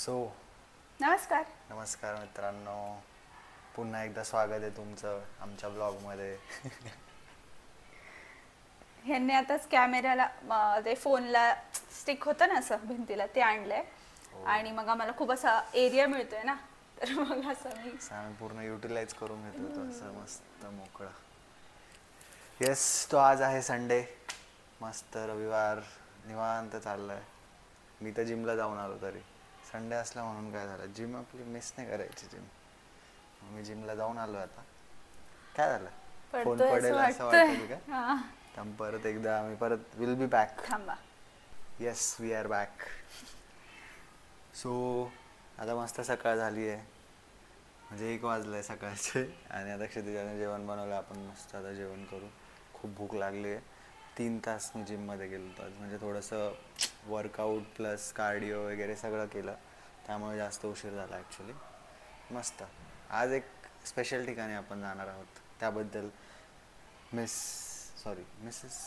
So नमस्कार. नमस्कार मित्रांनो. पुन्हा एकदा स्वागत आहे तुमचं आमच्या ब्लॉगमध्ये ह्यांनी आताच कॅमेऱ्याला म, ते फोनला स्टिक होतं ना असं भिंतीला ते आणलंय. आणि मग आम्हाला खूप असा एरिया मिळतोय ना. तर मग असं मी आम्ही पूर्ण युटिलाइज करून घेतो तो असं मस्त मोकळा. येस तो आज आहे संडे मस्त रविवार निवांत चाललाय. मी तर जिमला जाऊन आलो तरी. संडे असला म्हणून काय झालं? जिम आपली मिस नाही करायची जिम मी जिमला जाऊन आलो आता. काय झालं? फोन पडेल असं वाटतं का? थांब परत एकदा आम्ही परत विल बी बॅक थांबा. Yes we are back so आता मस्त सकाळ झाली आहे. म्हणजे एक वाजलं आहे सकाळचे. आणि आता क्षितिजाने जेवण बनवलं. आपण मस्त आता जेवण करू. खूप भूक लागली आहे. तीन तास मी जिममध्ये गेलो होतो. आज म्हणजे थोडंसं वर्कआउट प्लस कार्डिओ वगैरे सगळं केलं. त्यामुळे जास्त उशीर झाला ॲक्च्युली मस्त. आज एक स्पेशल ठिकाणी आपण जाणार आहोत. त्याबद्दल मिस सॉरी मिसेस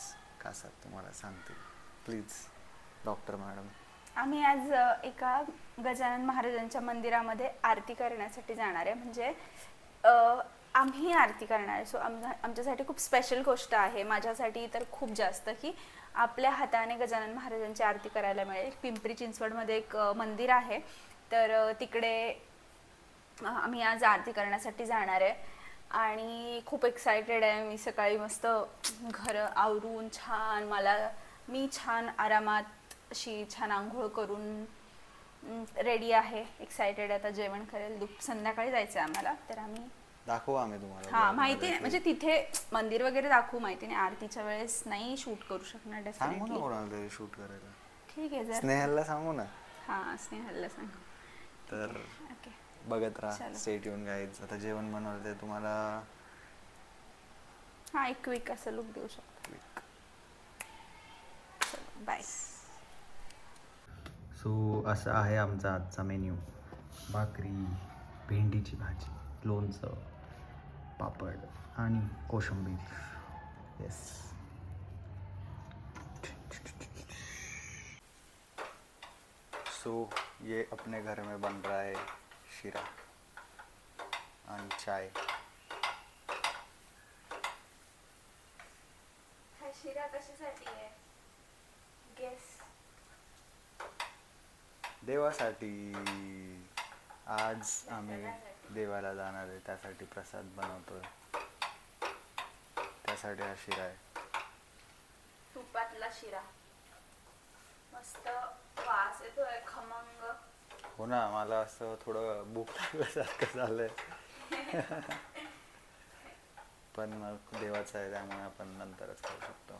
कासार तुम्हाला सांगते प्लीज डॉक्टर मॅडम आम्ही आज एका गजानन महाराजांच्या मंदिरामध्ये आरती करण्यासाठी जाणार आहे. म्हणजे अ, आम्ही आरती करणार आहे. सो आमच्यासाठी खूप स्पेशल गोष्ट आहे. माझ्यासाठी तर खूप जास्त की आपल्या हाताने गजानन महाराजांची आरती करायला मिळेल. पिंपरी चिंचवडमध्ये एक मंदिर आहे. तर तिकडे आम्ही आज आरती करण्यासाठी जाणार आहे. आणि खूप एक्सायटेड आहे. मी सकाळी मस्त घर आवरून छान मला मी छान आरामात अशी छान आंघोळ करून रेडी आहे. एक्सायटेड आता जेवण करेल. दुप संध्याकाळी जायचं आहे आम्हाला. तर आम्ही दाखवू आम्ही तुम्हाला. हा माहिती नाही. म्हणजे तिथे मंदिर वगैरे दाखवू माहिती नाही. आरतीच्या वेळेस नाही शूट करू शकणार सांगू ना कोणाला तरी शूट करायला. ठीक आहे जर स्नेहलला सांगू ना. हा स्नेहलला सांग. तर ओके. बघत राहा. स्टेट येऊन गाईज आता जेवण बनवलं तुम्हाला हा एक क्विक असं लुक देऊ शकतो. बाय सो असा आहे आमचा आजचा मेन्यू भाकरी भेंडीची भाजी लोणचं. पापड आणि कोशिंबीर. येस सो ये अपने घर में बन रहा है शिरा आणि चाय. हा शिरा कशासाठी आहे? गेस देवासाठी. आज आम्ही देवाला जाणार आहे त्यासाठी प्रसाद बनवतोय. त्यासाठी हा शिरा आहे. तुपातला शिरा. मस्त वास येतोय खमंग. हो ना मला असं थोडं भूक लागल्यासारखं झालंय. पण मग देवाचं आहे त्यामुळे आपण नंतरच खाऊ शकतो.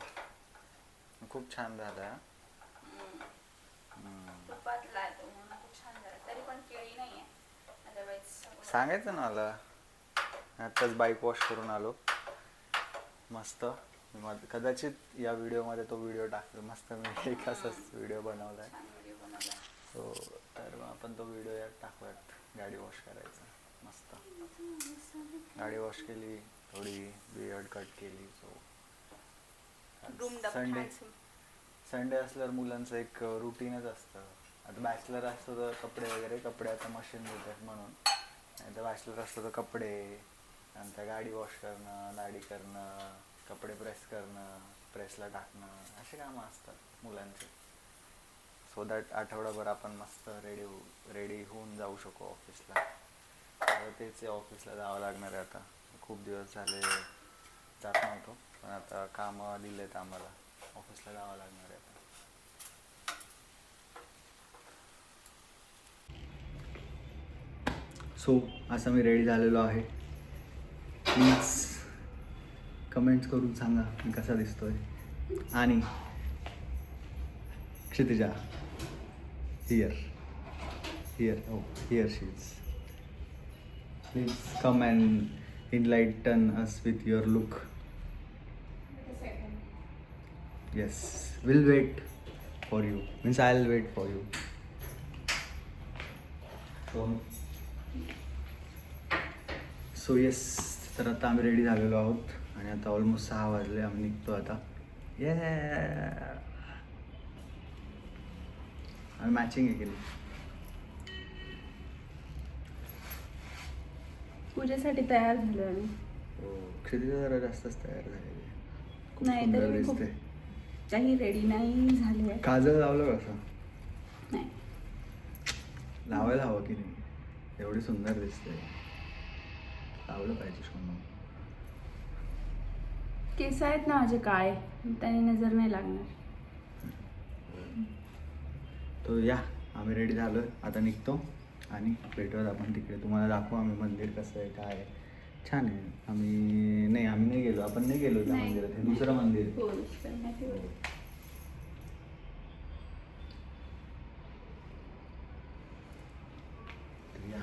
खूप छान झालं. तुपातला आहे तो म्हणून खूप छान झाला. तरी पण केळी नाहीये. सांगायचं ना मला आत्ताच बाईक वॉश करून आलो. मस्त. कदाचित या व्हिडिओमध्ये तो व्हिडिओ टाकतो. मस्त मी एक असाच व्हिडिओ बनवला आहे सो तर मग आपण तो व्हिडिओ यात टाकूयात. गाडी वॉश करायचा. मस्त. गाडी वॉश केली थोडी बियर्ड कट केली सो संडे. संडे असल्यावर मुलांचं एक रुटीनच असतं. आता बॅचलर असतो तर कपडे वगैरे कपडे आता मशीन देतात म्हणून. नाही तर बॅचलर असतो तर कपडे नंतर गाडी वॉश करणं दाढी करणं कपडे प्रेस करणं प्रेसला टाकणं असे कामं असतात मुलांचे. सो दॅट आठवडाभर आपण मस्त रेडी रेडी होऊन जाऊ शकू ऑफिसला तर तेच आहे ऑफिसला जावं लागणार आहे आता. खूप दिवस झाले जात नव्हतो पण आता कामं दिलेत आम्हाला. ऑफिसला जावं लागणार आहे आता. सो असं मी रेडी झालेलो आहे. प्लीज कमेंट्स करून सांगा मी कसा दिसतोय. आणि क्षितिजा हिअर हिअर हो here she's please come and turn us with your look yes will wait for you means I will wait for you so yes तर आता आम्ही रेडी झालेलो आहोत. आणि आता ऑलमोस्ट सहा वाजले आम्ही निघतो आता. ये आम्ही मॅचिंग आहे केली पूजेसाठी तयार झालो आम्ही. हो जरा जास्तच तयार झालेली नाही, दिसते. काही रेडी नाही झाले काजळ लावलं कसं? नाही. लावायला हवं की नाही? एवढी सुंदर दिसते. लावलं पाहिजे सोनं. केस आहेत ना माझे काळे. त्याने नजर नाही लागणार. तो या आम्ही रेडी झालो. आता निघतो आणि भेटूयात आपण तिकडे. तुम्हाला दाखवू आम्ही मंदिर कसं आहे काय आहे. छान आहे. आम्ही नाही आम्ही नाही गेलो. आपण नाही गेलो त्या. मंदिरात. हे दुसरं मंदिर. हो दुसरं माहिती होतं. तर या.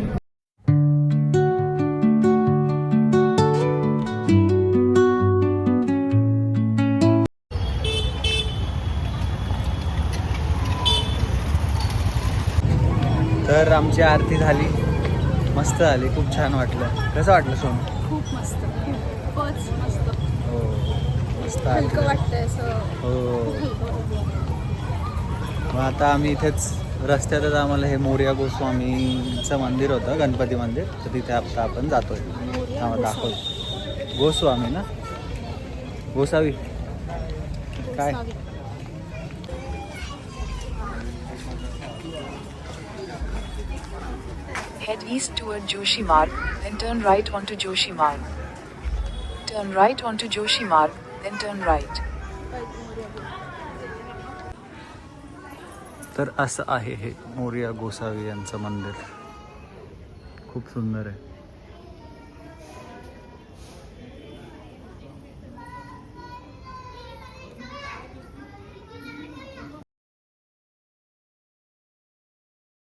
तर आमची आरती झाली. मस्त झाली. खूप छान वाटलं. कसं वाटलं सोनू? खूप मस्त. खूपच मस्त. हो मस्त आरती हलकं झाली. वाटतंय असं. हो. मग आता आम्ही इथेच रस्त्यातच आम्हाला हे मोर्या गोस्वामीचं मंदिर होतं गणपती मंदिर. तर तिथे आता आपण जातोय. मोरया हा, दाखव गोस्वामी ना? गोसावी. काय? Head east toward Joshi Marg, then turn right onto Joshi Marg. Turn right onto Joshi Marg, then turn right. तर असं आहे हे मोर्या गोसावी यांचं मंदिर खूप सुंदर आहे